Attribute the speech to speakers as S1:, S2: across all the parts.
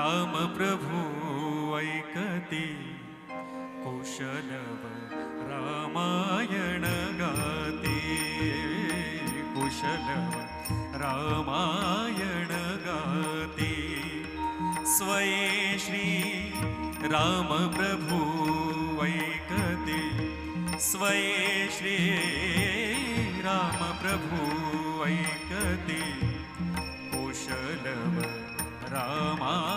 S1: राम प्रभू ऐकती। कुशलव रामायण गाते। कुशलव रामायण गाते। स्वये श्री राम प्रभू ऐकते। स्वये श्री राम प्रभु ऐकते। कुशलव रामायण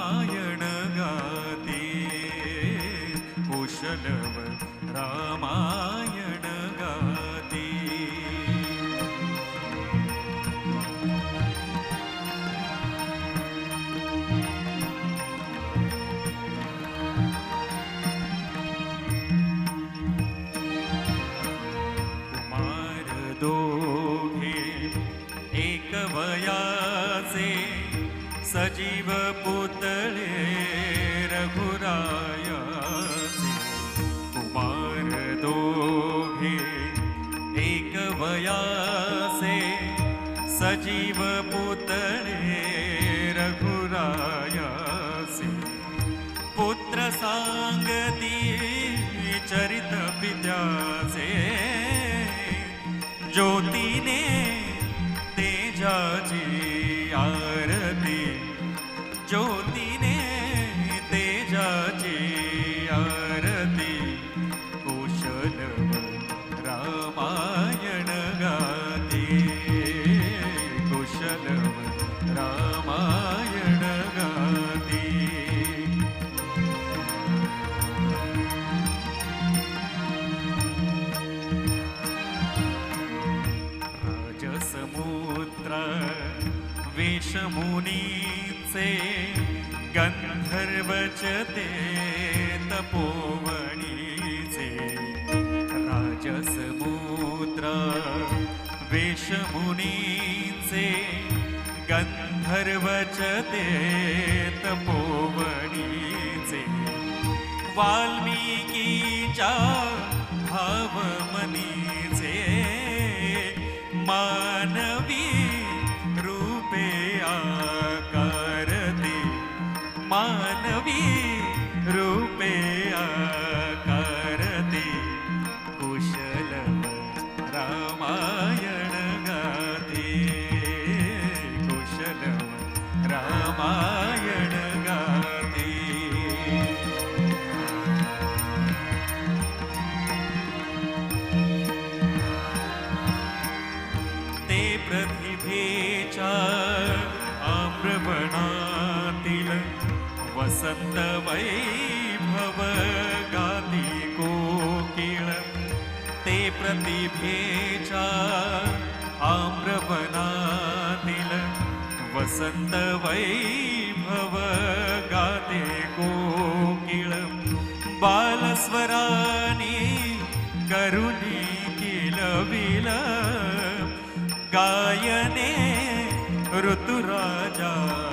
S1: कुशलव रामायण गाते कुमार दोघे एक वयाचे सजीव पुतळे रघुरायाचे कुमार दोघे एक वयाचे सजीव पुतळे रघुरायाचे पुत्र सांगती चरित पित्याचे ज्योतीने तेजाची आरती। ज्योतीने तपोवणी से तपोवणीचे राजसमुद्र वेशमुनीचे गंधर्वचते तपोवणीचे वाल्मिकीच्या gonna be. प्रतिभेच्या आम्रवणातील वसंत वैभव गाती कोकिळ. ते प्रतिभेच्या आम्रवनातील वसंत वैभव गायने ऋतुराजा।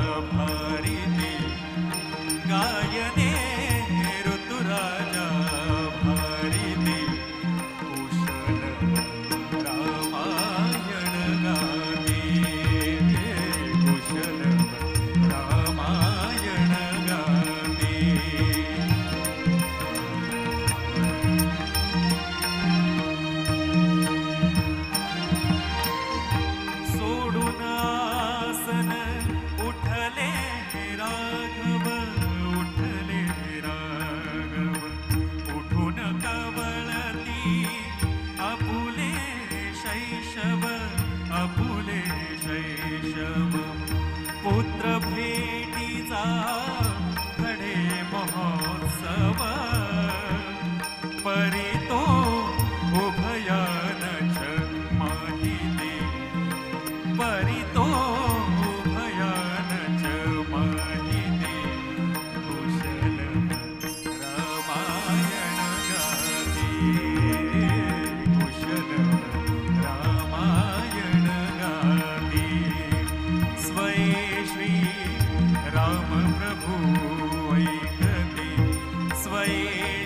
S1: चा घडे महोत्सव. परी तो उभयानच माहिती. परितो भयानच माहिती. कुशल रामायण गाते कुशल रामायण गाते स्वये श्री राम प्रभु ऐकति स्वये।